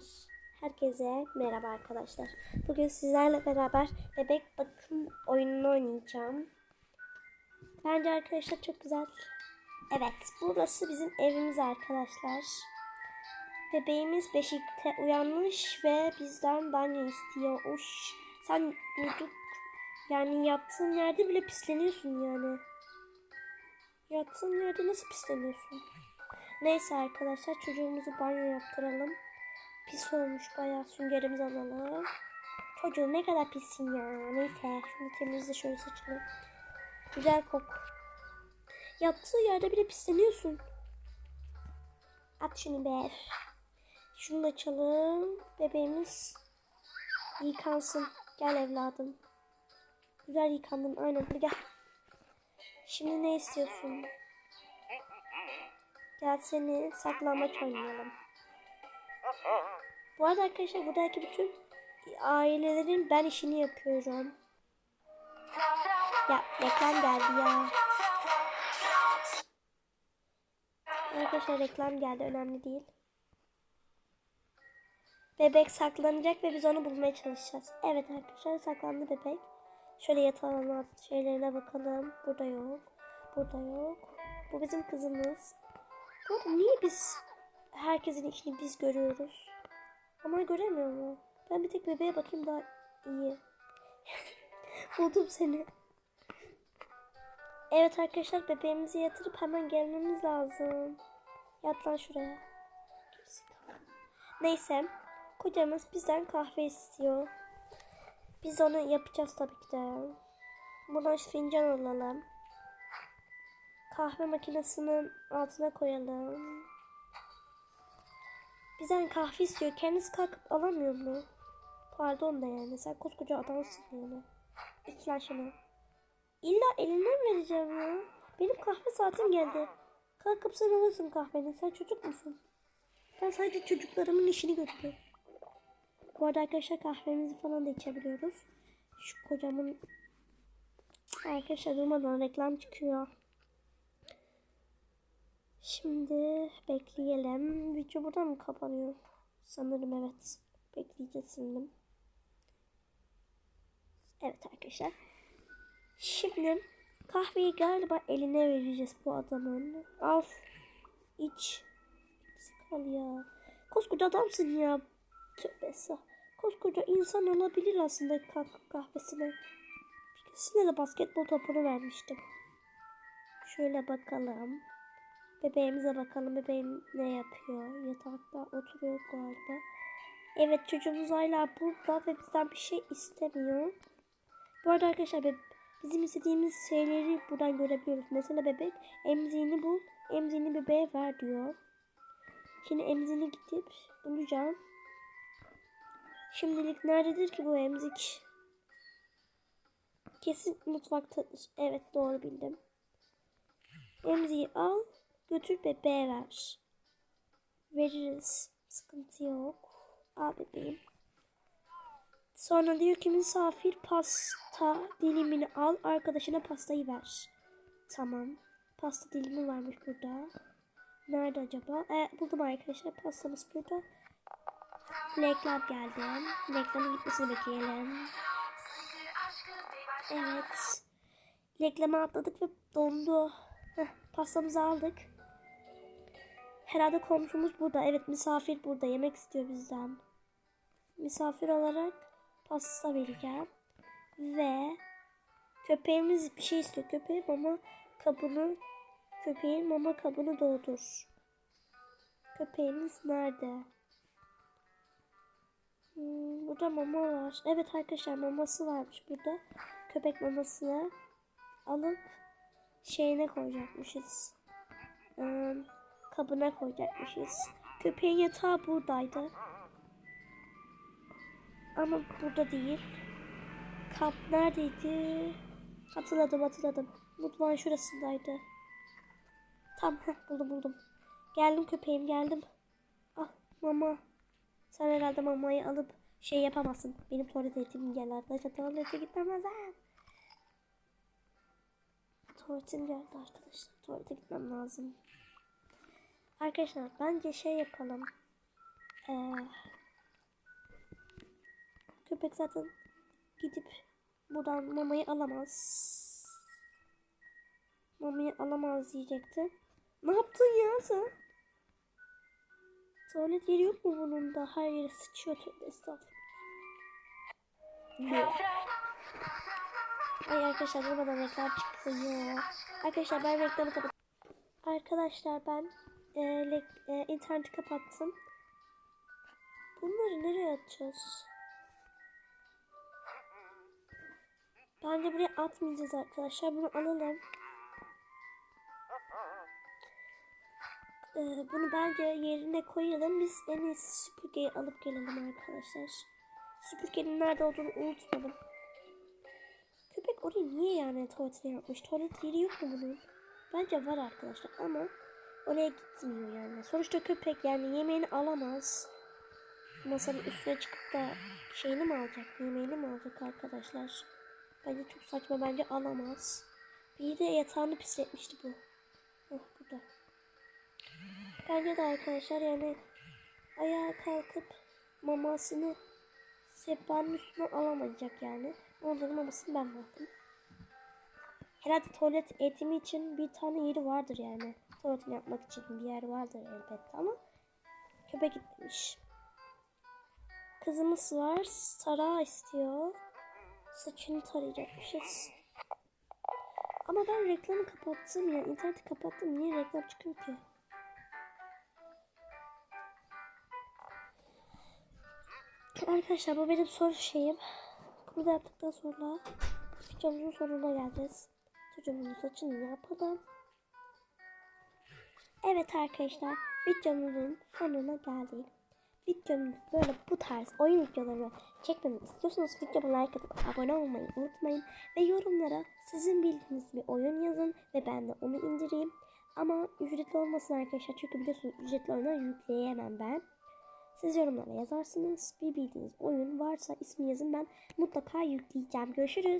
arkadaşlar. Herkese merhaba arkadaşlar. Bugün sizlerle beraber bebek bakım oyununu oynayacağım. Bence arkadaşlar çok güzel. Evet, burası bizim evimiz arkadaşlar. Bebeğimiz beşikte uyanmış ve bizden banyo istiyor. Uş, sen durduk. Yani yattığın yerde bile pisleniyorsun yani. Yattığın yerde nasıl pisleniyorsun? Neyse arkadaşlar çocuğumuzu banyo yaptıralım. Pis olmuş bayağı süngerimizi alalım. Çocuğum ne kadar pissin ya. Neyse şunu temizle şöyle saçını. Güzel kok. Yattığı yerde bile pisleniyorsun. At şunu be. Şunu da açalım. Bebeğimiz yıkansın. Gel evladım. Güzel yıkandın aynen. Hadi gel. Şimdi ne istiyorsun? Gel seni saklambaç oynayalım. Bu arada arkadaşlar buradaki bütün ailelerin ben işini yapıyorum. Ya reklam geldi ya. Arkadaşlar reklam geldi önemli değil. Bebek saklanacak ve biz onu bulmaya çalışacağız. Evet arkadaşlar saklandı bebek. Şöyle yatağın şeylerine bakalım. Burada yok. Burada yok. Bu bizim kızımız. Bu niye biz herkesin işini biz görüyoruz? Ama göremiyor mu? Ben bir tek bebeğe bakayım daha iyi. Buldum seni. Evet arkadaşlar bebeğimizi yatırıp hemen gelmemiz lazım. Yat lan şuraya. Neyse. Kocamız bizden kahve istiyor. Biz onu yapacağız tabii ki de. Buradan fincan alalım. Kahve makinesinin altına koyalım. Bizden kahve istiyor. Kendisi kalkıp alamıyor mu? Pardon da yani. Sen koskoca adamsın yani. Lan şunu. İlla elinden vereceğim ya. Benim kahve saatim geldi. Kalkıp sen alırsın kahveni. Sen çocuk musun? Ben sadece çocuklarımın işini görüyorum. Bu arada arkadaşlar kahvemizi falan da içebiliyoruz. Şu kocamın arkadaşlar durmadan reklam çıkıyor. Şimdi bekleyelim. Video burada mı kapanıyor? Sanırım evet. Bekleyeceğiz şimdi. Evet arkadaşlar. Şimdi kahveyi galiba eline vereceğiz bu adamın. Al. İç. Sıkal ya. Koskoca adamsın ya. Tövbe estağfurullah. Koskoca insan olabilir aslında kahvesine. Birisine de basketbol topunu vermiştim. Şöyle bakalım. Bebeğimize bakalım. Bebeğim ne yapıyor? Yatakta oturuyor galiba. Evet çocuğumuz hala burada ve bizden bir şey istemiyor. Bu arada arkadaşlar bizim istediğimiz şeyleri buradan görebiliyoruz. Mesela bebek emziğini bul, emziğini bebeğe ver diyor. Şimdi emziğini gidip bulacağım. Şimdilik nerededir ki bu emzik? Kesin mutfaktadır. Evet doğru bildim. Emziği al, götür bebeğe ver. Veririz. Sıkıntı yok. Al bebeğim. Sonra diyor ki misafir pasta dilimini al, arkadaşına pastayı ver. Tamam. Pasta dilimi varmış burada. Nerede acaba? E, buldum arkadaşlar. Pastamız burada. Reklam geldi. Reklamın gitmesini bekleyelim. Evet. Reklama atladık ve dondu. Heh, pastamızı aldık. Herhalde komşumuz burada. Evet misafir burada. Yemek istiyor bizden. Misafir olarak pasta vereceğim. Ve köpeğimiz bir şey istiyor. Köpeğim mama kabını köpeğin mama kabını doldur. Köpeğimiz nerede? Hmm, burada mama var. Evet arkadaşlar maması varmış burada. Köpek mamasını alıp şeyine koyacakmışız. Ee, kabına koyacakmışız. Köpeğin yatağı buradaydı. Ama burada değil. Kap neredeydi? Hatırladım hatırladım. Mutfağın şurasındaydı. Heh, buldum buldum. Geldim köpeğim geldim. Ah mama. Sen herhalde mamayı alıp şey yapamazsın. Benim tuvalete gittim gel arkadaşlar. Tuvalete gitmem lazım. Tuvaletim geldi arkadaşlar. Tuvalete gitmem lazım. Arkadaşlar bence şey yapalım. Ee, köpek zaten gidip buradan mamayı alamaz. Mamayı alamaz diyecektim. Ne yaptın ya sen? Tuvalet yeri yok mu bunun da? Her yere sıçıyor tövbe estağfurullah. Ay arkadaşlar durmadan reklam çıkıyor. Arkadaşlar ben reklamı kapat. Arkadaşlar ben e, e, interneti kapattım. Bunları nereye atacağız? Bence buraya atmayacağız arkadaşlar. Bunu alalım. Ee, bunu bence yerine koyalım. Biz en iyisi süpürgeyi alıp gelelim arkadaşlar. Süpürgenin nerede olduğunu unutmadım. Köpek orayı niye yani tuvaletine yapmış? Tuvalet yeri yok mu bunun? Bence var arkadaşlar ama oraya gitmiyor yani. Sonuçta köpek yani yemeğini alamaz. Masanın üstüne çıkıp da şeyini mi alacak? Yemeğini mi alacak arkadaşlar? Bence çok saçma bence alamaz. Bir de yatağını pisletmişti bu. Oh burada. Bence de arkadaşlar yani ayağa kalkıp mamasını sehpanın üstüne alamayacak yani. Onların mamasını ben verdim. Herhalde tuvalet eğitimi için bir tane yeri vardır yani. Tuvaletini yapmak için bir yer vardır elbette ama köpek gitmiş. Kızımız var. Tara istiyor. Saçını tarayacakmışız. Ama ben reklamı kapattım ya. interneti kapattım. Niye reklam çıkıyor ki? Arkadaşlar bu benim son şeyim. Bunu da yaptıktan sonra videomuzun sonuna geleceğiz. Çocuğumuzun saçını yapalım. Evet arkadaşlar videomuzun sonuna geldik. Videomu böyle bu tarz oyun videoları çekmemi istiyorsanız videoma like atıp abone olmayı unutmayın. Ve yorumlara sizin bildiğiniz bir oyun yazın ve ben de onu indireyim. Ama ücretli olmasın arkadaşlar çünkü biliyorsunuz ücretli oyunlar yükleyemem ben. Siz yorumlara yazarsınız. Bir bildiğiniz oyun varsa ismi yazın ben mutlaka yükleyeceğim. Görüşürüz.